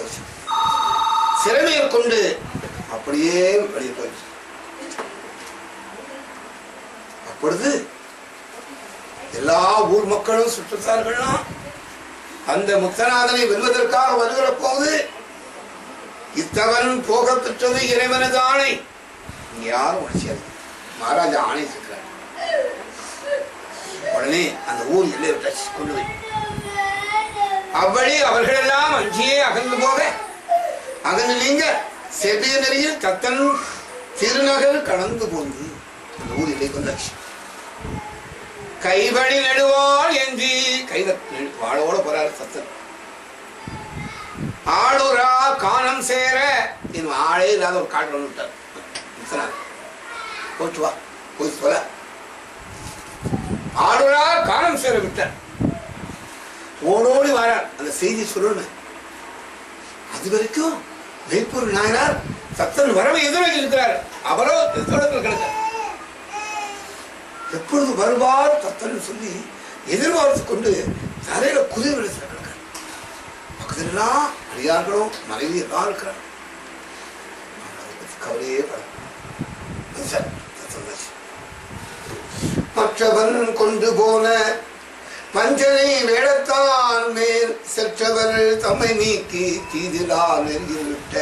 பக்கத்துல சிறமையை கொண்டு அப்படியே வெளியே போயிடுச்சு. அப்பொழுது எல்லா ஊர் மக்களும் சுற்றத்தார்கள்லாம் அந்த முக்தநாதனை வெல்வதற்காக வருகிற போது இத்தவன் போக பெற்றது இறைவனது ஆணை இங்க யாரும் உணர்ச்சியாது மகாராஜா ஆணை இருக்கிறார் உடனே அந்த ஊர் எல்லையை கொண்டு போய். அவ்வழி அவர்களெல்லாம் அஞ்சியே அகன்று போக. அகன்று நீங்க செவ்விய நெறியில் தத்தன் திருநகர் கடந்து போந்து அந்த ஊர் கொண்டாச்சு கைவழி நெடுவாள் என்று கைத வாழோட போறாரு சத்தன் ஆளுரா காணம் சேர என் ஆளே இல்லாத ஒரு காட்டு வந்து விட்டார். விஸ்வநாதர். போச்சு வா போய் சொல்ல ஆளுரா காணம் சேர விட்டார். ஓடோடி வாரார். அந்த செய்தி சொல்லணும் அது வரைக்கும் வேப்பூர் நாயனார் சத்தன் வரவை எதிர்நோக்கி இருக்கிறார் அவரோ தோட்டத்தில் கிடக்கிறார். எப்பொழுது வருவார் சத்தன் சொல்லி எதிர்பார்த்து கொண்டு தரையில குதிரை விழுத்து கிடக்கிறார். பக்கத்துல அடியார்களும் மனைவி எல்லாம் இருக்கிறார். பத்தி கவலையே பட மற்றவன் கொண்டு போன வஞ்சனை வேடத்தான் மேல் செற்றவர் தம்மை நீக்கி தீதிலால் நெறியிட்ட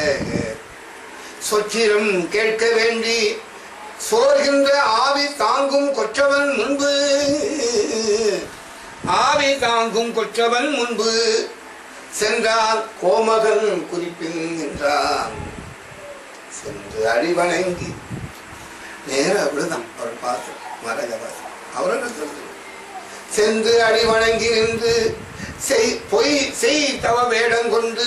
சொச்சிரம் கேட்க வேண்டி சோர்கின்ற ஆவி தாங்கும் கொற்றவன் முன்பு. ஆவி தாங்கும் கொற்றவன் முன்பு. சென்றான் கோமகன் குறிப்பின் என்றான் சென்று அடிவணங்கி. நேரம் விழுதான் அவர் பார்த்து மகாராஜா பார்த்து. செந்து சென்று அடி வணங்கி நின்று செய் பொய் செய் தவ வேடம் கொண்டு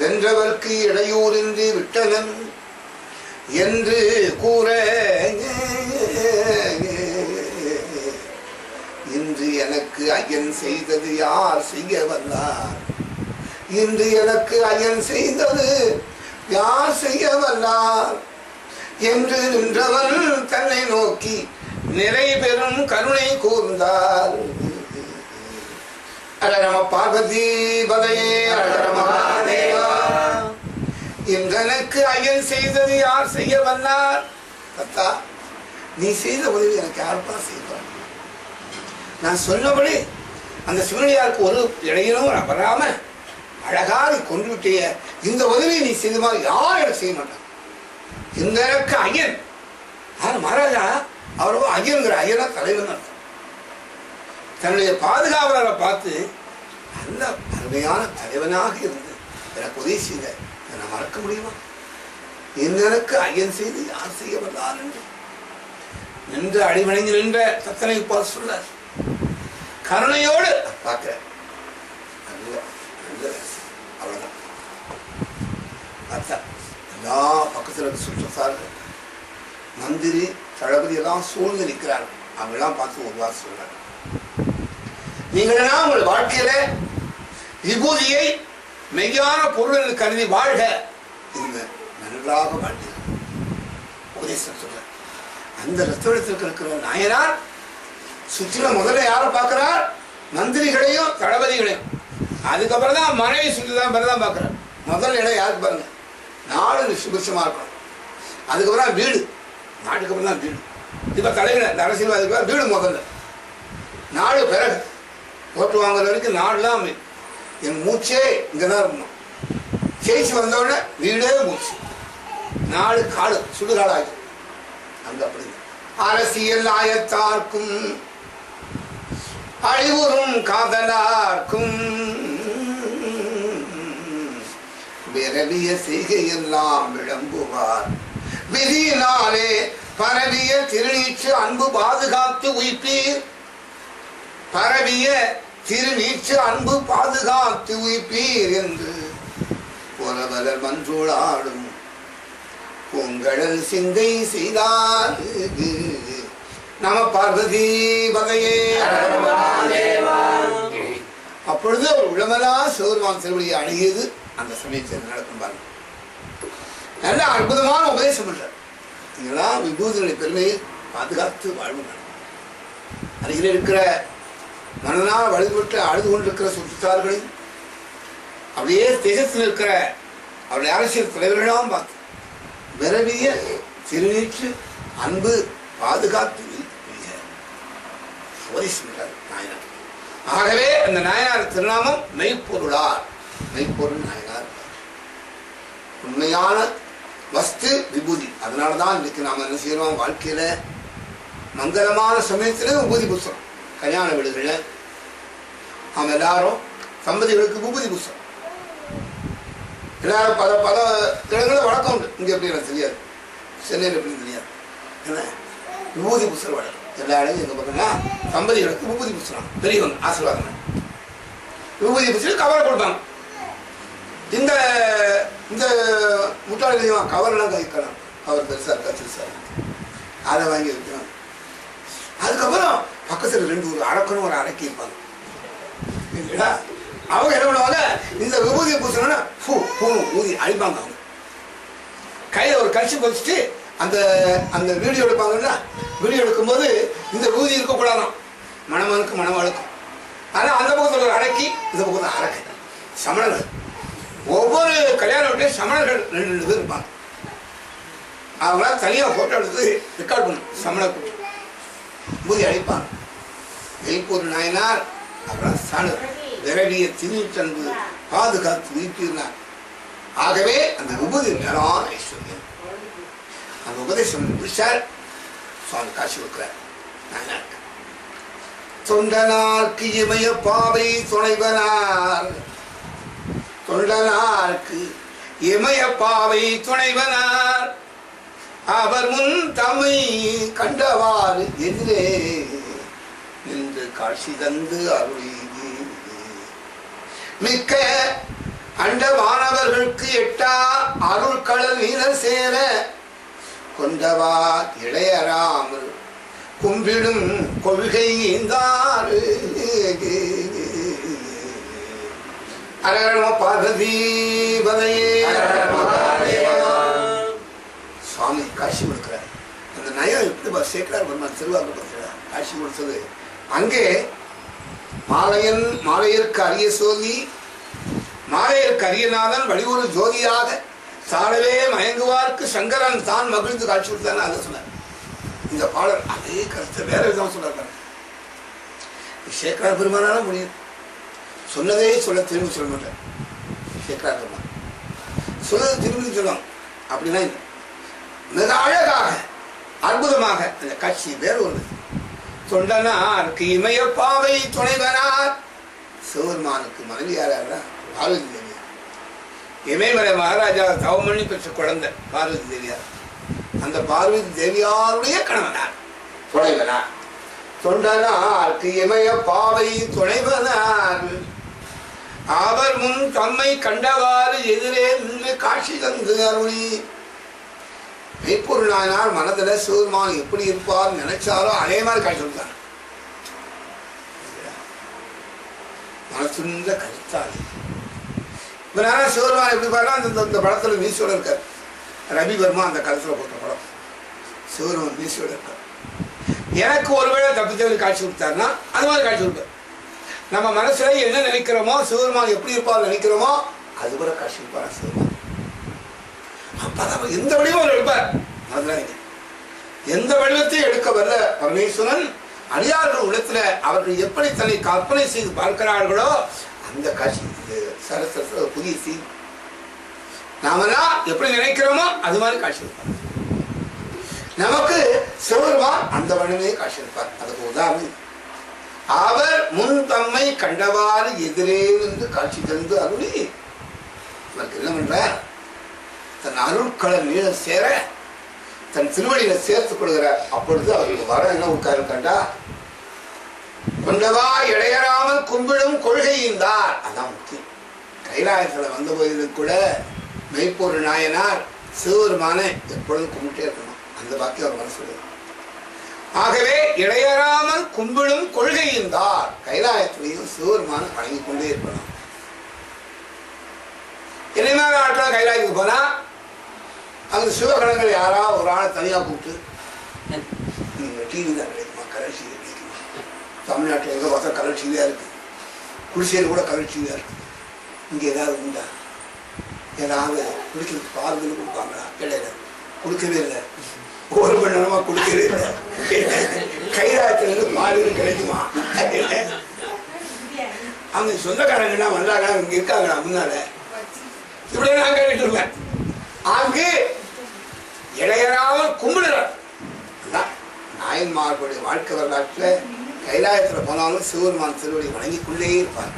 வென்றவர்க்கு இடையூறின்றி விட்டனன் என்று கூற இன்று எனக்கு ஐயன் செய்தது யார் செய்ய வல்லார் இன்று எனக்கு ஐயன் செய்தது யார் செய்ய வல்லார் என்று நின்றவன் தன்னை நோக்கி நிறை பெறும் கருணை கூர்ந்தார் அட பார்வதி பதையே அட நம ஐயன் செய்தது யார் செய்ய வந்தார்? தத்தா நீ செய்த உதவி எனக்கு யாருப்பா செய்வார் நான் சொன்னபடி அந்த சிவனடியாருக்கு ஒரு இடையிலும் வராம அழகா கொண்டு விட்டிய இந்த உதவி நீ செய்த மாதிரி யாரும் எனக்கு செய்ய மாட்டான்? இந்த எனக்கு ஐயன் யார் மகாராஜா? அவரோ ஐயனுங்கிற ஐயனா தலைவன் அர்த்தம் தன்னுடைய பாதுகாவலரை பார்த்து நல்ல அருமையான தலைவனாக இருந்து எனக்கு உதவி செய்த நான் மறக்க முடியுமா? இந்த எனக்கு ஐயன் செய்து யார் செய்ய வந்தார் என்று. நின்று அடிமணிந்து நின்ற தத்தனை பார்த்து சொல்றார் கருணையோடு பார்க்கிறேன். நல்ல நல்ல ரசம். எல்லா பக்கத்தில் இருக்க மந்திரி தளபதி எல்லாம் சூழ்ந்து நிற்கிறார்கள். அவங்கெல்லாம் பார்த்து ஒரு வாரம் சொல்றாங்க. நீங்களெல்லாம் உங்கள் வாழ்க்கையில விபூதியை மெய்யான பொருள் கருதி வாழ்க இந்த நன்றாக வாழ்ந்தீர்கள். உபதேசம் சொல்ற அந்த ரத்தத்தில் இருக்கிற நாயனார் சுற்றில முதல்ல யாரை பார்க்கிறார்? மந்திரிகளையும் தளபதிகளையும். அதுக்கப்புறம் தான் மனைவி சுற்றி தான் பிறகு தான் பார்க்குறார். முதல் இடம் யாருக்கு பாருங்க? நாடு சுபிட்சமாக இருக்கணும். அதுக்கப்புறம் வீடு. நாட்டுக்கு அப்புறம் தான் வீடு. இப்போ தலைவர் இந்த அரசியல்வாதிக்கு வீடு முதல்ல. நாடு பிறகு. ஓட்டு வாங்குற வரைக்கும் நாடுலாம் என் மூச்சே இங்கே தான் இருக்கணும். ஜெயிச்சு வந்தோடனே வீடே மூச்சு. நாடு காடு சுடுகாடு அந்த அங்க அப்படி அரசியல் ஆயத்தார்க்கும் அழிவுறும் காதலார்க்கும் விரவிய செய்கையெல்லாம் விளம்புவார். விதியினாலே பரவிய திருநீச்சு அன்பு பாதுகாத்து உயிப்பீர் பரவிய திருநீச்சு அன்பு பாதுகாத்து உயிப்பீர் என்று புலவலர் மன்றோடாடும் பொங்கடல் சிந்தை செய்தார் நம பார்வதி வகையே. அப்பொழுது அவர் உளமலா சிவருமான் திருவடியை அணுகியது அந்த சமயத்தில் நடக்கும் பாருங்கள். நல்ல அற்புதமான உபதேசம் பண்றார். இதெல்லாம் விபூதிகளை பெருமையை பாதுகாத்து வாழ்வு அருகில் இருக்கிற மனதனால் வழிபட்டு அழுது கொண்டிருக்கிற சுற்றுத்தார்களையும் அப்படியே தேசத்தில் இருக்கிற அவருடைய அரசியல் தலைவர்களாம் பார்த்து விரவிய திருநீற்று அன்பு பாதுகாத்து வைத்திருக்கிற நாயனார். ஆகவே அந்த நாயனார் திருநாமம் மெய்ப்பொருளார். மெய்ப்பொருள் நாயனார். உண்மையான வஸ்து விபூதி. அதனால தான் இன்னைக்கு நாம என்ன செய்யறோம்? வாழ்க்கையில மங்களமான சமயத்துல விபூதி புஸ்தகம் கல்யாண வீடுகளில் நாம் எல்லாரும் சம்பதிகளுக்கு விபூதி புஸ்தம் எல்லாரும் பல பல இடங்களில் வழக்கம் உண்டு. இங்கே எப்படி எனக்கு தெரியாது. சென்னையில் எப்படி தெரியாது. என்ன? விபூதி பூசுற வழக்கம். எல்லா இடங்களும் எங்கே பார்த்தோம்னா சம்பதிகளுக்கு விபூதி பூசுறாங்க பெரியவங்க ஆசீர்வாதம். விபூதி பூசி கவலை கொடுத்தாங்க இந்த இந்த முட்டாளிகளையும் கவர்லாம் கைக்கலாம் கவர் பெருசாக இருக்கா சிறுசா அதை வாங்கி வைக்கணும். அதுக்கப்புறம் பக்கத்தில் ரெண்டு ஒரு அடக்கணும் ஒரு அடக்கி இருப்பாங்க இல்லைங்களா அவங்க என்ன பண்ணுவாங்க? இந்த விபூதியை பூசணும்னா பூ பூணும் ஊதி அழிப்பாங்க அவங்க. கையில் ஒரு கழிச்சு வச்சுட்டு அந்த அந்த வீடியோ எடுப்பாங்கன்னா வீடியோ எடுக்கும்போது இந்த ஊதி இருக்கக்கூடாதாம். மணமனுக்கு மணமழுக்கும் ஆனால் அந்த பக்கத்தில் ஒரு அடக்கி இந்த பக்கத்தில் அடக்கு. சமணங்கள் ஒவ்வொரு கல்யாண சமணர்கள் ரெண்டு ரெண்டு பேர் இருப்பாங்க. அவங்கள தனியாக ஃபோட்டோ எடுத்து ரெக்கார்ட் பண்ணும் சமண கூட்டம் பூதி அழைப்பாங்க. வெளிப்பூர் நாயனார் அப்புறம் சாணு விரவிய திருச்சன்பு பாதுகாத்து வீட்டினார் ஆகவே அந்த விபூதி மேலான ஐஸ்வர்யம் அந்த உபதேசம் முடிச்சார். சுவாமி காட்சி கொடுக்குறார். நாயனார். தொண்டனார்க்கு இமய பாவை துணைவனார். தொண்டனார்க்கு இமயப்பாவை துணைவனார். அவர் முன் தம்மை கண்டவாறு எதிரே நின்று காட்சி தந்து அருளி மிக்க அண்ட வானவர்களுக்கு எட்டா அருள் கடல் வீரர் சேர கொண்டவா இளையராமல் கும்பிடும் கொள்கை இந்தாறு. அரகண பார்வதி பதையே சுவாமி காட்சி கொடுக்கிறார். அந்த நயம் எப்படி சேர்க்கிறார் பெருமாள் திருவாக்கு பார்க்கிறார் காட்சி கொடுத்தது. அங்கே மாலையன் மாலையருக்கு அரிய சோதி மாலையருக்கு அரியநாதன் வடிவொரு ஜோதியாக சாடவே மயங்குவார்க்கு சங்கரன் தான் மகிழ்ந்து காட்சி கொடுத்தான்னு அதை சொன்னார். இந்த பாடல் அதே கருத்தை வேற விதம் சொல்றாரு சேக்கரார் பெருமானால முடியும் சொன்னதே சொல்ல திரும்பி சொல்ல மாட்டேன். சேக்கரார் பெருமான் திரும்பி சொல்லுவாங்க அப்படின்னா மிக அழகாக அற்புதமாக அந்த காட்சி வேறு ஒன்று தொண்டனாருக்கு இமய பாவை துணைவனார். சிவருமானுக்கு மனைவியாரா பார்வதி தேவியார். இமயமலை மகாராஜா தவமணி பெற்ற குழந்தை பார்வதி தேவியார். அந்த பார்வதி தேவியாருடைய கணவனார் துணைவனார். தொண்டனாருக்கு இமய பாவை துணைவனார். அவர் முன் தம்மை கண்டவாறு எதிரே நின்று காட்சி தந்து அருளி. மெய்ப்பொருளானால் மனதில் சிவருமான் எப்படி இருப்பார் நினைச்சாரோ அதே மாதிரி காட்சி கொடுத்தார் மனசுந்த கருத்தாரு இப்ப நான் சிவருமான் எப்படி பாருன்னா அந்த இந்த படத்துல மீசோட இருக்கார். ரவி வர்மா அந்த கருத்துல போட்ட படம். சிவருமான் மீசோட இருக்கார். எனக்கு ஒருவேளை தப்பித்தவர் காட்சி கொடுத்தாருன்னா அது மாதிரி காட்சி கொடுப்பார். நம்ம மனசுல என்ன நினைக்கிறோமோ சிவருமான் எப்படி இருப்பார் நினைக்கிறோமோ அது கூட காட்சி கொடுப்பாரா சிவருமான் அப்பதான் எந்த வடிவம் அவர் எடுப்பார்? அதுதான் எந்த வடிவத்தையும் எடுக்க வரல பரமேஸ்வரன். அடியார்கள் உள்ளத்துல அவர்கள் எப்படி தன்னை கற்பனை செய்து பார்க்கிறார்களோ அந்த காட்சி இது சரஸ்வரத்துல புதிய சீன். நாமெல்லாம் எப்படி நினைக்கிறோமோ அது மாதிரி காட்சி இருப்பார். நமக்கு சிவருமான் அந்த வடிவமே காட்சி இருப்பார். அதுக்கு உதாரணம். அவர் முன் தம் கண்டவாறு எதிரே நின்று காட்சி தந்து அருளி. இவருக்கு என்ன பண்றார் தன் அருட்கள நீள சேர தன் திருவடியில சேர்த்துக் கொள்கிறார். அப்பொழுது அவருக்கு வர என்ன உட்காரு கண்டா? கொண்டவா இடையறாமல் கும்பிடும் கொள்கையின் தான் அதான் முக்கியம் கைலாயத்தில் வந்த போதிலும் கூட மெய்ப்பொரு நாயனார் சிவபெருமான எப்பொழுதும் கும்பிட்டே இருக்கணும். அந்த பாக்கியம் அவர் மனசு ஆகவே இடையறாமல் கும்பிடும் கொள்கையின்றார் கைலாயத்திலையும் சிவபெருமான வணங்கிக் கொண்டே இருக்கணும். இனிமேல் நாட்டில் கைலாயத்துக்கு போனா அங்க சிவகணங்கள் யாரா ஒரு ஆளை தனியாக கூப்பிட்டு டிவி தான் கிடைக்குமா? கலர்ச்சி கிடைக்குமா? தமிழ்நாட்டில் எங்கே பார்த்தா கலர்ச்சியாக இருக்குது குடிசையில் கூட கலர்ச்சியாக இருக்குது இங்கே ஏதாவது உண்டா? ஏதாவது குடிக்கிறதுக்கு பால் கொடுப்பாங்களா? இடையில கொடுக்கவே இல்லை. ஒரு மணி நேரமா குடிக்கவே இல்லை கைராயத்துல இருந்து பால் கிடைக்குமா அவங்க சொந்தக்காரங்கலாம் வந்தாங்க இங்க இருக்காங்களா முன்னால? இப்படியே நான் கேட்டுட்டு இருக்கேன் அங்கு இளையராமல் கும்பிடுறார். நாயன்மார்களுடைய வாழ்க்கை வரலாற்றில் கைலாயத்தில் போனாலும் சிவபெருமான் திருவடி வணங்கிக்கொண்டே இருப்பார்.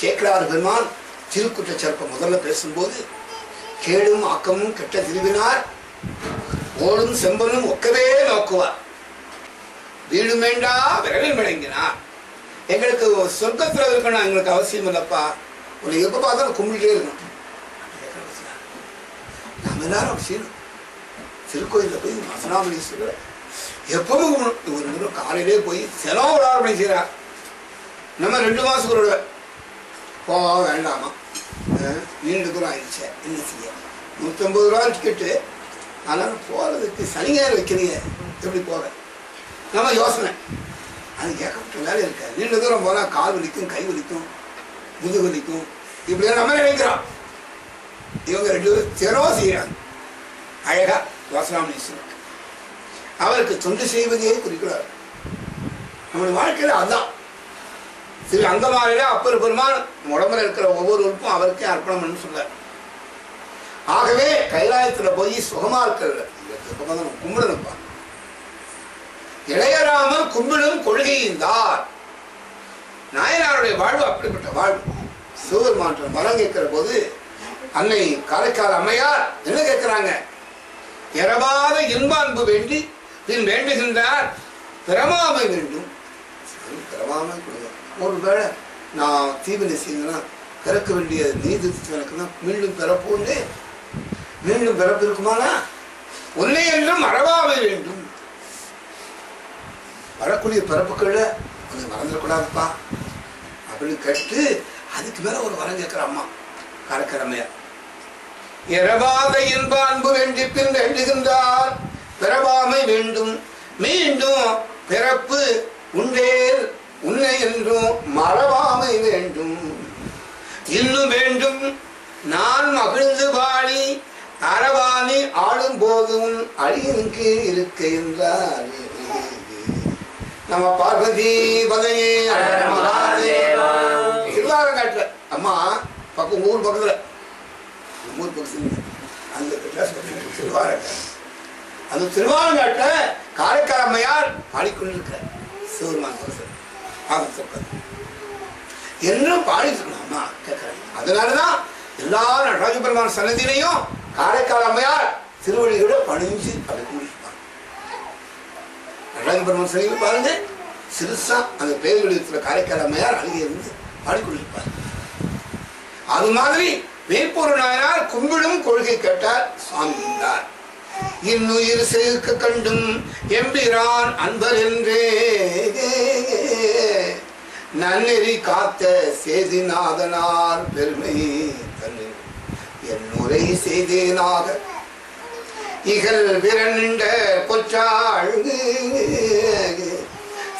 சேக்கரார் பெருமான் திருக்குற்ற சிறப்பை முதல்ல பேசும்போது கேடும் ஆக்கமும் கெட்ட திருவினார். ஓடும் செம்பனும் ஒக்கவே நோக்குவார். வீடும் வேண்டா விரலில் விளங்கினார். எங்களுக்கு சொர்க்கத்தில் இருக்கணும் எங்களுக்கு அவசியம் இல்லைப்பா. உன்னை எப்போ பார்த்தாலும் கும்பிட்டே இருக்கணும். நம்ம எல்லாரும் அப்படி செய்யணும். திருக்கோயிலில் போய் மசனாமலீஸ்வரர் எப்பவும் கும்பிடணும். ஒரு முறை காலையிலே போய் செலவு ஒரு பண்ணி செய்கிறா நம்ம ரெண்டு மாதம் ஒரு போவா வேண்டாமா? அஹ், நீண்ட தூரம் ஆயிடுச்சு. என்ன செய்ய? நூற்றம்பது ரூபா டிக்கெட்டு அதனால் போகிறதுக்கு சனி ஞாயிறு வைக்கிறீங்க. எப்படி போவேன் நம்ம யோசனை. அது ஏகப்பட்ட வேலை இருக்காது நீண்ட தூரம் போனால் கால் வலிக்கும் கை வலிக்கும் முது வலிக்கும். இப்படியெல்லாம் நம்ம நினைக்கிறோம். இவங்க ரெண்டு பேரும் திறவா செய்கிறாங்க அழகா வாசராமணீஸ்வரர் அவருக்கு தொண்டு செய்வதையே குறிக்கிறார் நம்முடைய வாழ்க்கையில் அதான். திரு அங்கமாலையில அப்பர் பெருமான் உடம்புல இருக்கிற ஒவ்வொரு உறுப்பும் அவருக்கே அர்ப்பணம் பண்ணு சொல்றார். ஆகவே கைலாயத்துல போய் சுகமா இருக்கிறது கும்பிடணும்ப்பா இளையராமன் கும்பிடும் கொள்கையின்தார் நாயனாருடைய வாழ்வு அப்படிப்பட்ட வாழ்வு. சிவபெருமான் மரம் கேட்கிற போது அன்னை காரைக்கால் அம்மையார் என்ன கேட்கிறாங்க? இரவாத இன்ப அன்பு வேண்டி பின் வேண்டுகின்றார் பிரமாமை வேண்டும். பிரமாமை பிறமாமை கொடுங்க. ஒருவேளை நான் தீவினை செய்யணும்னா பிறக்க வேண்டிய நீதி எனக்கு தான் மீண்டும் பிறப்போன்னு மீண்டும் பிறப்பு இருக்குமானா உன்னை என்றும் மறவாமை வேண்டும். வரக்கூடிய பிறப்புகள்ல கொஞ்சம் மறந்துடக்கூடாதுப்பா. அப்படின்னு கேட்டு அதுக்கு மேல ஒரு வரம் கேட்கிற அம்மா காரக்கரமையார் இரவாத இன்ப அன்பு வேண்டி பின் வேண்டுகின்றார். பிறவாமை வேண்டும். மீண்டும் பிறப்பு உண்டே உன்னை என்றும் மறவாமை வேண்டும். இன்னும் வேண்டும். நான் மகிழ்ந்து வாழி அரவாணி ஆளும் போதும் அழியின் கீழ் இருக்க என்றார். நம்ம பார்வதி பதையே திருவாரங்காட்டுல அம்மா பக்கம் ஊர் பக்கத்துல. ஊர் பக்கத்துல அந்த திருவாரங்காட்டு அந்த திருவாரங்காட்டுல காரைக்கால் அம்மையார் பாடிக்கொண்டிருக்கிறார் சிவருமான் ஆகத்திருக்கார் என்றும் பாடிட்டு அம்மா கேட்கிறாங்க அதனாலதான் எல்லா நடராஜ பெருமான் சன்னதியிலையும் காரைக்கால் அம்மையார் திருவள்ளியோட பணிஞ்சு அப்படி குடிப்பாங்க சிலையில் பாருங்க. சிறுசா அந்த பேர் வெளியத்துல காரைக்கால் அம்மையார் அருகே இருந்து பாடிக்கொண்டிருப்பார் அது மாதிரி மேற்பொரு நாயனார் கும்பிடும் கொள்கை கேட்டார் சுவாமி என்றார். இன்னுயிர் சேர்க்க கண்டும் எம்பிரான் அன்பர் என்றே. நன்னெறி காத்த சேதிநாதனார் பெருமை. என் என்னுரை செய்தேனாக இகல் விரண்ட பொற்றாள்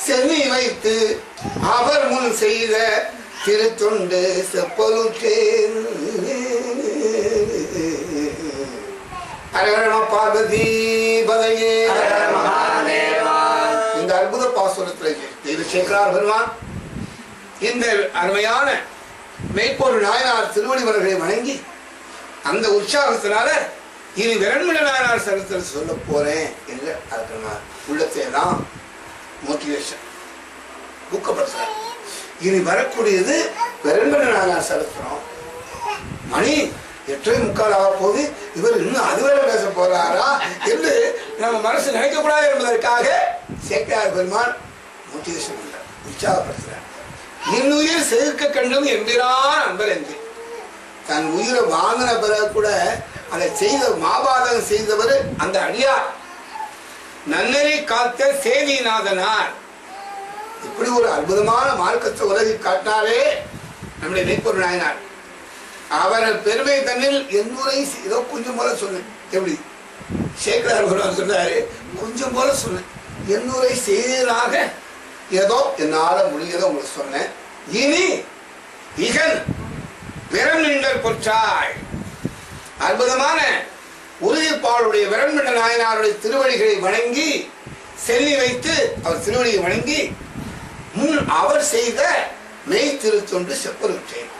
செவி வைத்து அவர் முன் செய்த திருத்தொண்டு செப்பலுற்றேன் அரகரண பார்வதி பதையே. இந்த அற்புத பாசுரத்தில் தெய்வ சேகரார் பெருமான். இந்த அருமையான மெய்ப்பொருள் நாயனார் திருவடிவர்களை வணங்கி அந்த உற்சாகத்தினால இனி விரண்மணி நாயனார் சரித்திரம் சொல்ல போறேன் என்று அதுக்கு உள்ளத்தை தான் மோட்டிவேஷன் ஊக்கப்படுத்துறார். இனி வரக்கூடியது விரண்மணி நாயனார் சரித்திரம் மணி எட்டரை முக்கால் ஆக போது இவர் இன்னும் அதுவரை பேச போறாரா என்று நம்ம மனசு நினைக்கக்கூடாது என்பதற்காக சேக்கியார் பெருமான் மோட்டிவேஷன் உற்சாகப்படுத்துறார். இன்னுயிர் சேர்க்க கண்டும் எம்பிரான் அன்பர் என்று தன் உயிரை வாங்கின பிறகு கூட அதை செய்த மாபாதகம் செய்தவர் அந்த அடியார். நன்னறி காத்த சேவிநாதனார் இப்படி ஒரு அற்புதமான மார்க்கத்தை உலகில் காட்டினாரே நம்முடைய மெய்ப்பொருள் நாயனார். அவர் பெருமை தன்னில் என்னுரை ஏதோ கொஞ்சம் போல சொன்னேன். எப்படி? சேகரார் குருவான் சொன்னாரு கொஞ்சம் போல சொன்னேன். என்னுரை செய்ததாக ஏதோ என்னால் முடிஞ்சதை உங்களுக்கு சொன்னேன். இனி இகன் விரண்மிண்டல் பொற்றாய். அற்புதமான உறுதிப்பாளுடைய விரண்மிண்ட நாயனாருடைய திருவடிகளை வணங்கி செல்லி வைத்து அவர் திருவடியை வணங்கி முன் அவர் செய்த மெய் திருத்தொண்டு செப்பருற்றேன்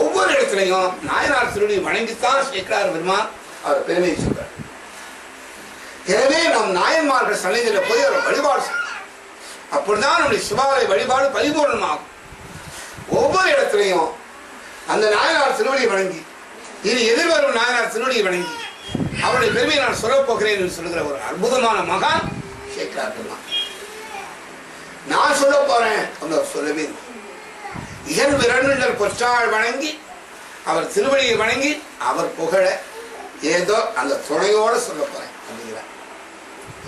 ஒவ்வொரு இடத்துலையும் நாயனார் திருவடி வணங்கித்தான் சேர்க்கிறார் பெருமான். அவர் பெருமையை சொல்றார். எனவே நம் நாயன்மார்கள் சன்னிதியில் போய் அவர் வழிபாடு செய்யணும் அப்படிதான் நம்முடைய சிவாலய வழிபாடு பரிபூர்ணமாகும். ஒவ்வொரு இடத்துலையும் அந்த நாயனார் திருவடியை வணங்கி. இனி எதிர்வரும் நாயனார் திருவடியை வணங்கி. அவருடைய பெருமையை நான் சொல்லப் போகிறேன் என்று சொல்கிற ஒரு அற்புதமான மகான் சேக்கரார் நான் சொல்ல போறேன் அப்படின்னு அவர் சொல்லவே இல்லை. இகழ் விரண்டர் பொற்றாள் வணங்கி அவர் திருவடியை வணங்கி அவர் புகழ ஏதோ அந்த துணையோட சொல்ல போறேன் அப்படிங்கிறார்.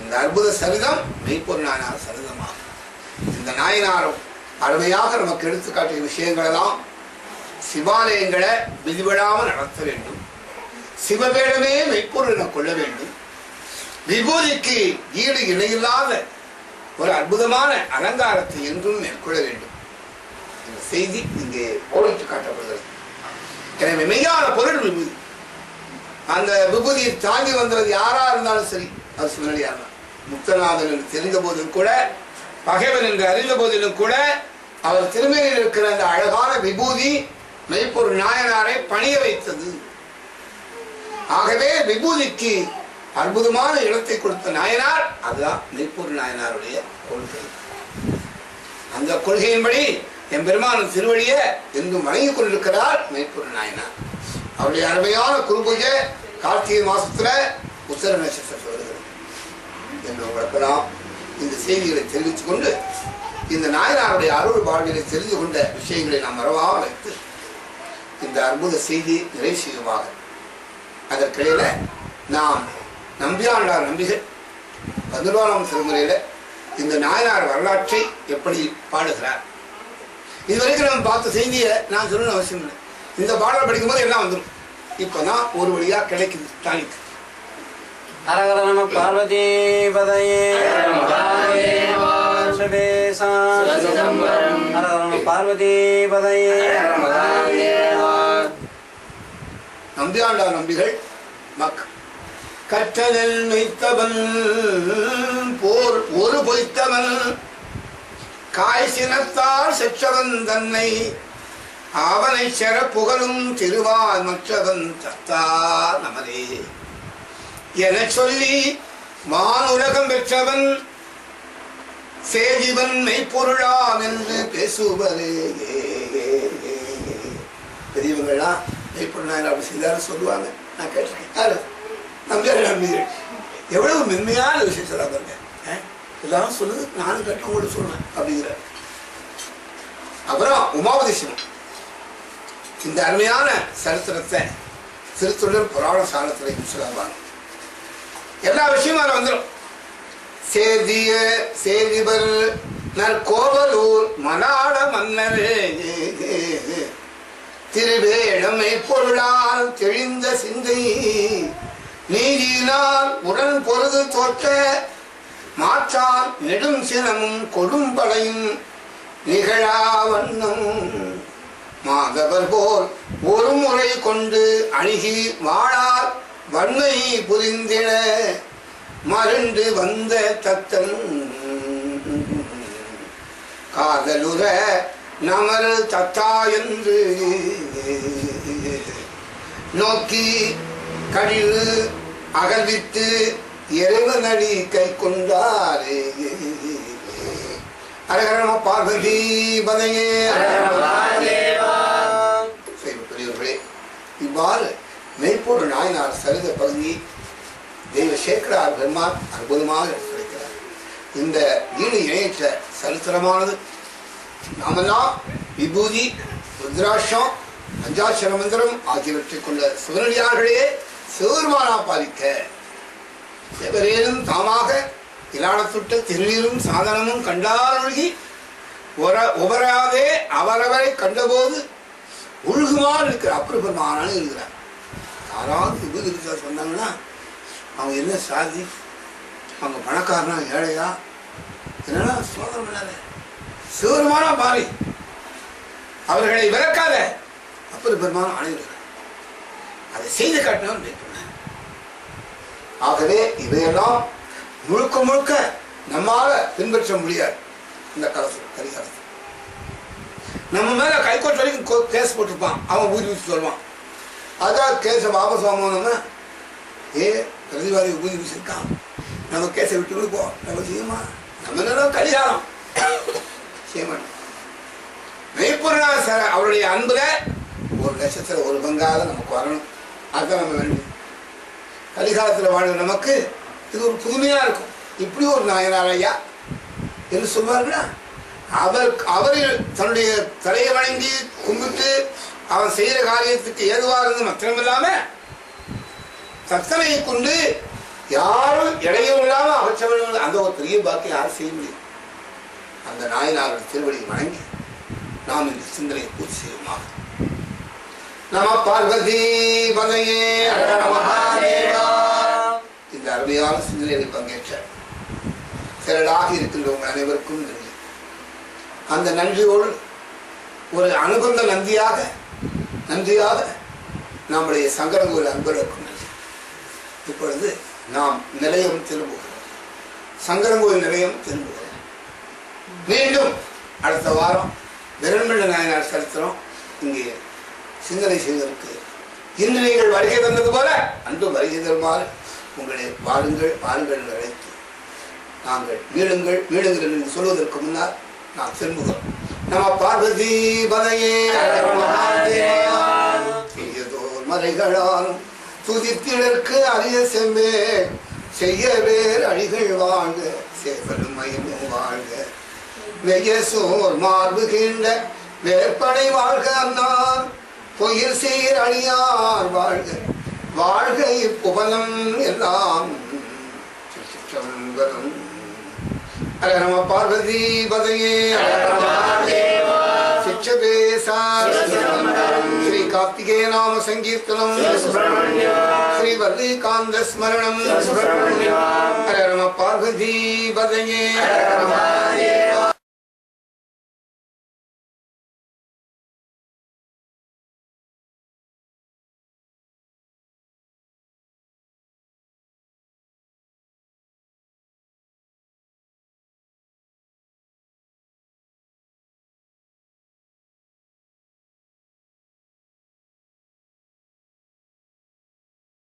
இந்த அற்புத சரிதம் மெய்ப்பொருள் நாயனார் சரிதமாகும். இந்த நாயனாரும் அருமையாக நமக்கு எடுத்துக்காட்டிய தான் சிவாலயங்களை விதிவிடாமல் நடத்த வேண்டும். சிவபேடமே மெய்ப்பொருள் என கொள்ள வேண்டும். விபூதிக்கு ஈடு இணையில்லாத ஒரு அற்புதமான அலங்காரத்தை என்றும் மேற்கொள்ள வேண்டும். இந்த செய்தி இங்கே கோடிட்டு காட்டப்படுகிறது. எனவே மெய்யான பொருள் விபூதி. அந்த விபூதியை தாங்கி வந்தது யாரா இருந்தாலும் சரி அது சிவனடியார் தான். முக்தநாதன் என்று தெரிந்த போதும் கூட பகைவன் என்று அறிந்த போதிலும் கூட அவர் திருமையில் இருக்கிற அந்த அழகான விபூதி மெய்ப்பொரு நாயனாரை பணிய வைத்தது. ஆகவே விபூதிக்கு அற்புதமான இடத்தை கொடுத்த நாயனார் அதுதான் மெய்ப்பூர் நாயனாருடைய கொள்கை. அந்த கொள்கையின்படி என் பெருமான திருவடியை எங்கும் வணங்கி கொண்டிருக்கிறார் மெய்ப்பூர் நாயனார் அவருடைய அருமையான குருபூஜை கார்த்திகை மாசத்துல உத்தர நட்சத்திரம் வருகிறது. என்று இந்த செய்திகளை தெரிவித்துக் கொண்டு இந்த நாயனாருடைய அருள் வாழ்விலை தெரிந்து கொண்ட விஷயங்களை நாம் மறவாமல் வைத்து இந்த அற்புத செய்தி நிறைவு செய்வாக அதற்கிடையில நாம் நம்பியாண்டார் நம்பிகள். பதினோராம் திருமுறையில இந்த நாயனார் வரலாற்றை எப்படி பாடுகிறார். இதுவரைக்கும் நம்ம பார்த்த செய்தியை நான் சொல்லணும்னு அவசியம் இல்லை. இந்த பாடல் படிக்கும்போது எல்லாம் வந்துடும் இப்போதான் ஒரு வழியா கிடைக்குது டானிக். அரகர நம பார்வதி பதையே. சபேசா அரகர நம பார்வதி பதையே. நம்பியாண்டார் நம்பிகள். மக். கற்றதல் நொய்த்தவன் போர் ஒரு பொய்த்தவன். காய் சினத்தால் செற்றவன் தன்னை. அவனை செற புகழும் திருவான் மற்றவன் தத்தா நமதே. என சொல்லி வானுலகம் பெற்றவன் சேஜிவன் மெய்ப்பொருளாம் என்று பேசுவரே பெரியவங்களாம் மெய்ப்பொருள் நாயனார் அப்படி செய்தாரு சொல்லுவாங்க நான் கேட்டிருக்கேன் யாரு நம்பியார் நம்பிகள் எவ்வளவு மென்மையான விஷயம் சொல்ல பாருங்க எல்லாரும் சொல்லுது நானும் கேட்டவங்க சொல்றேன் அப்படிங்கிறார் அப்புறம் உமாபதி இந்த அருமையான சரித்திரத்தை திருத்துடன் புராண சாலத்தில் சொல்லுவாங்க எல்லா விஷயமும் அதில் வந்துடும் சேதிய சேதிபர் நற்கோவலூர் மலாட மன்னர் திருவேழமை பொருளால் தெளிந்த சிந்தை நீதியினால் உடன் பொருது தோற்ற மாற்றால் நெடும் சினமும் கொடும்படையும் நிகழா வண்ணம். மாதவர் போல் ஒரு முறை கொண்டு அணுகி வாழார் வன்மை புரிந்திட மருண்டு வந்த தத்தன். காதலுற நமர் தத்தா என்று நோக்கி கடிவு அகழ்வித்து இறைவனடி கை கொண்டாரே அரகரம பார்வதி பதையே பெரியவர்களே இவ்வாறு மெய்ப்பொருள் நாயனார் சரித பகுதி தெய்வ சேக்கரார் பெருமான் அற்புதமாக எடுத்துரைக்கிறார் இந்த ஈடு இணையற்ற சரித்திரமானது. நாமெல்லாம் விபூதி ருத்ராட்சம் பஞ்சாட்சர மந்திரம் ஆகியவற்றை கொண்ட சிவனடியார்களே சிவருமானா பாலிக்க எவரேனும் தாமாக இலாடத்துட்ட திருநீரும் சாதனமும் கண்டாரொழுகி ஒர- உபராதே அவரவரை கண்டபோது உழுகுமாறு இருக்கிற அப்படி பெருமானான்னு இருக்கிறார். யாராவது விபூதி இருக்கிறதா சொன்னாங்கன்னா அவங்க என்ன சாதி? அவங்க பணக்காரனா ஏழையா? என்னன்னா சோதனை பண்ணாத? சிவருமானா பாரி அவர்களை விளக்காத அப்பர் பெருமான் ஆணையிடுகிறார் அதை செய்து காட்டினவர் மேற்கொண்டார் ஆகவே இவையெல்லாம் முழுக்க முழுக்க நம்மால பின்பற்ற முடியாது. இந்த காலத்தில் கரிகாலத்தில் நம்ம மேல கைகோட்டு வரைக்கும் கேஸ் போட்டிருப்பான். அவன் ஊதி ஊதி சொல்லுவான். அதான் கேஸை வாபஸ் வாங்கணும்னா ஏ பிரதிவாதி ஊதி வீசிருக்கான் நம்ம கேஸை விட்டு கொடுப்போம் நம்ம செய்யுமா? நம்ம நேரம் கல்யாணம் செய்ய மாட்டோம். மெய்ப்பொருளா சார் அவருடைய அன்புல ஒரு லட்சத்தில் ஒரு பங்காக நமக்கு வரணும் அதுதான் நம்ம வேண்டும் கலிகாலத்தில் வாழும் நமக்கு இது ஒரு புதுமையாக இருக்கும். இப்படி ஒரு நாயனார் ஐயா என்று சொல்வார்களா அவர் அவரில் தன்னுடைய தலையை வணங்கி கும்பிட்டு அவன் செய்கிற காரியத்துக்கு ஏதுவாக இருந்து மாத்திரமில்லாம தத்தனையை கொண்டு யாரும் இடையும் இல்லாமல் அகற்றவர்கள் அந்த ஒரு பெரிய பாக்கி யாரும் செய்ய முடியும் அந்த நாயனார்கள் திருவடியை வணங்கி நாம் இந்த சிந்தனையை பூர்த்தி செய்வோமாக. நம பார்வதி பதையே இந்த அருமையான சிந்தனையில் பங்கேற்ற திரளாக இருக்கின்ற உங்கள் அனைவருக்கும் நன்றி. அந்த நன்றியோடு ஒரு அனுபந்த நந்தியாக நன்றியாக நம்முடைய சங்கரங்கோயில் அன்பர்களுக்கும் நன்றி. இப்பொழுது நாம் நிலையம் திரும்புகிறோம். சங்கரங்கோயில் நிலையம் திரும்புகிறோம். மீண்டும் அடுத்த வாரம். விரண்மண்ட நாயனார் சரித்திரம் இங்கே சிந்தனை செய்வதற்கு இன்று நீங்கள் வருகை தந்தது போல அன்று வருகை தருமாறு உங்களை வாருங்கள் வாருங்கள் என்று அழைத்து நாங்கள் மீளுங்கள் மீளுங்கள் என்று சொல்வதற்கு முன்னால் நாம் திரும்புகிறோம் நம்ம பார்வதி பதையே தீயதோர் மறைகளாலும் துதித்திடற்கு அரிய செம்மே செய்ய வேர் அழிகள் வாழ்க சேவலும் மயமும் வாழ்க. வெயசோர் மார்புகின்ற வேற்படை வாழ்க அன்னார். பொயிர் சீர் அணியார் வாழ்க. வாழ்க இப்புகலம் எல்லாம் சிற்றம்பலம் ஹர நம பார்வதி பதையே சிச்சதே சார் ஸ்ரீ கார்த்திகே நாம சங்கீர்த்தனம். ஸ்ரீ வல்லிகாந்த ஸ்மரணம். ஹர நம பார்வதி பதையே